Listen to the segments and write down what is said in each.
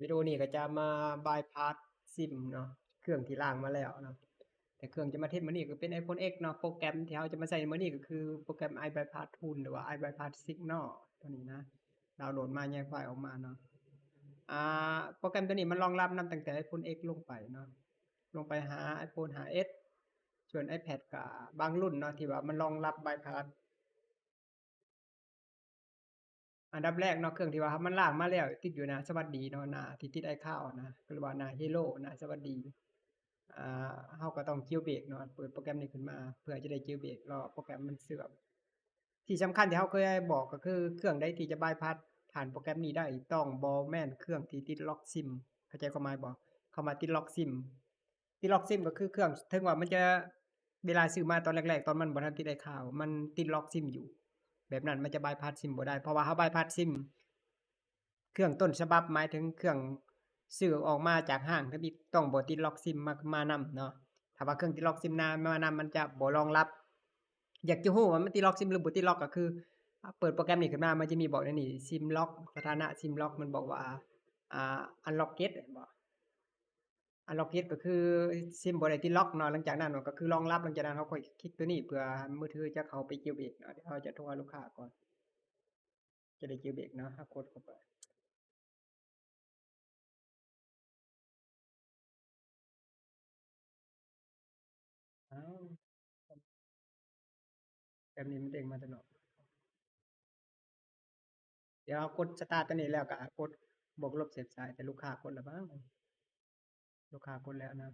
วิดีโอนี้ก็จะมาบายพาสซิมเนาะเครื่องที่ล่างมาแล้วเนาะแต่เครื่องจะมาเทสมื้อนี้ก็เป็น iPhone X เนาะโปรแกรมที่เราจะมาใส่มื้อนี้ก็คือโปรแกรม iBypass Tool หรือว่า iBypass Signal ตัวนี้นะดาวน์โหลดมาแยกไฟล์ออกมาเนาะอ่าโปรแกรมตัวนี้มันรองรับนํตั้งแต่ iPhone X ลงไปเนาะลงไปหา iPhone หา S ส่วน iPad ก็บางรุ่นเนาะที่ว่ามันรองรับ bypass อันดับแรกเนาะเครื่องที่ว่ามันล่างมาแล้วติดอยู่น้าสวัสดีเนาะนาที่ติด iCloud นะหรือว่านา Hello หน้าสวัสดีอ่าเราก็ต้อง jailbreak เนาะเปิดโปรแกรมนี้ขึ้นมา เพื่อจะได้ jailbreak รอโปรแกรมมันเสื่อมที่สำคัญที่เราเคยบอกก็คือเครื่องใดที่จะ bypass ผ่านโปรแกรมนี้ได้ต้องบ่แม่นเครื่องที่ติดล็อกซิมเข้าใจความหมายบ่เข้ามาติดล็อกซิมติดล็อกซิมก็คือเครื่องถึงว่ามันจะเวลาซื้อมาตอนแรกๆ ตอนมันบ่ทันติด iCloud มันติดล็อกซิมอยู่ แบบนั้นมันจะ bypass ซิมบ่ได้ เพราะว่าเรา bypass ซิม เครื่องต้นฉบับหมายถึงเครื่องซื้อออกมาจากห้างถ้ามีต้องบ่ติดล็อกซิมมามานำเนาะถ้าว่าเครื่องติดล็อกซิมนามานำมันจะบ่รองรับ อยากจะรู้ว่ามันติดล็อกซิมหรือบ่ติดล็อกก็คือ เปิดโปรแกรมนี้ขึ้นมามันจะมีบอกในนี้ซิมล็อกสถานะซิมล็อกมันบอกว่าอ่า unlocked บ่ unlocked ก็ คือซิมบ่ได้ติดล็อกเนาะหลังจากนั้นก็คือรองรับหลังจากนั้นเราค่อยคลิกตัวนี้เพื่อมือถือจะเข้าไป jailbreak เนาะเดี๋ยวเราจะโทรลูกค้าก่อน จะได้ jailbreak เนาะเรากดเข้าไปอ้าวแบบนี้มันเด้งมาตลอดเดี๋ยวกดสตาร์ตตัวนี้แล้วก็กดบวกลบเสียบสายแต่ลูกค้ากดแล้วมั้ง ลูกค้ากดแล้วนะ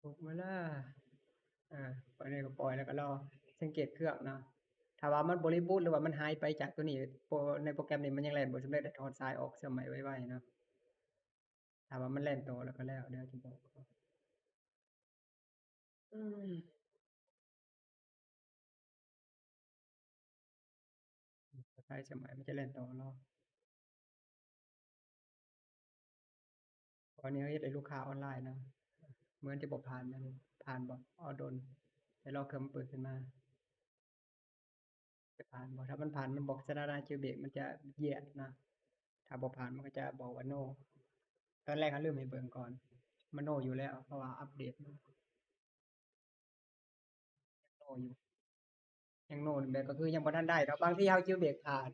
ถูกเวลาอ่าปล่อยนี่ก็ปล่อยแล้วก็รอสังเกตเครื่องเนาะถ้าว่ามันบริบูรณ์หรือว่ามันหายไปจากตัวนี้ในโปรแกรมนี้มันยังแล่นบ่สำเร็จถอดสายออกเสียใหม่ไว้ๆเนาะถ้าว่ามันแล่นต่อแล้วก็แล้วเดี๋ยวจะบอกอืมสายเสียม่มันจะแล่นต่อรอต อนนี้เฮ็ดให้ลูกค้าออนไลน์เนาะเหมือนจะบ่ผ่านนั่นผ่านบอ้อโดนให้รอเครื่องมันเปิดขึ้นมาจะผ่านบ่ถ้ามันผ่านมันบอกสถานะ jailbreak มันจะเหยียดนะถ้าบ่ผ่านมันก็จะบอกว่า no ตอนแรกเขาลืมให้เบิ่งก่อน มัน no อยู่แล้ว เพราะว่าอัปเดตยัง no อยู่ยัง no แบบก็คือยังบ่ทันได้เนาบางที่เรา jailbreak ผ่าน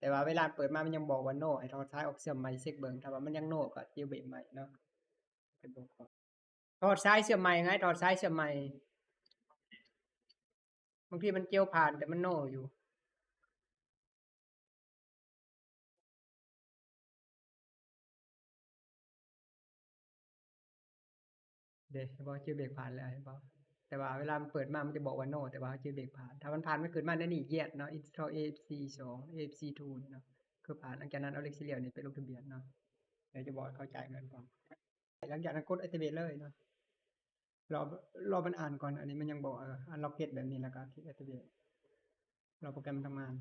แต่ว่าเวลาเปิดมามันยังบอกว่า no ให้ถอดสายออกเสียบใหม่เช็กเบิงถ้าว่ามันยัง no ก็ jailbreak ใหม่เนาะไปเบิ่งก่อนถอดสายเสียบใหม่ไงถอดสายเสียบใหม่บางทีมันเกี่ยวผ่านแต่มัน no อยู่เด้เห็นบ่ jailbreak ผ่านแล้วเห็นบ่ แต่ว่าเวลาเปิดมามันจะบอกว่า no แต่ว่า jailbreak ผ่าน ถ้ามันผ่านมันขึ้นมาในนี้ yes เนาะ install AFC 2 AFC two เนาะคือผ่านหลังจากนั้นเอาเลขสี่เหลี่ยมนี่ไปลงทะเบียนเนาะเดี๋ยวจะบอกให้เขาจ่ายเงินก่อนหลังจากนั้นกด activate เลยเนาะรอรอมันอ่านก่อน อันนี้มันยังบอกเออ unlocked แบบนี้แล้วก็คลิก activate รอโปรแกรมมันทำงาน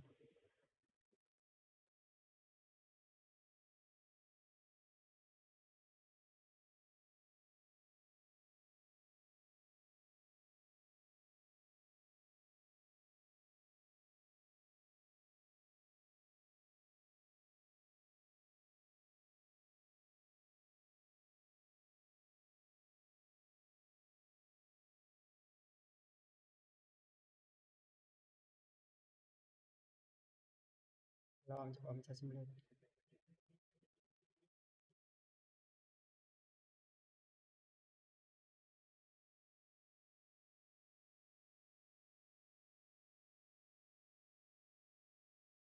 รอมันจะบอกมันจะสำเร็จ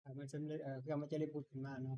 ถ้ามันสำเร็จเอ่อเรามันจะรีบูตขึ้นมาเนาะ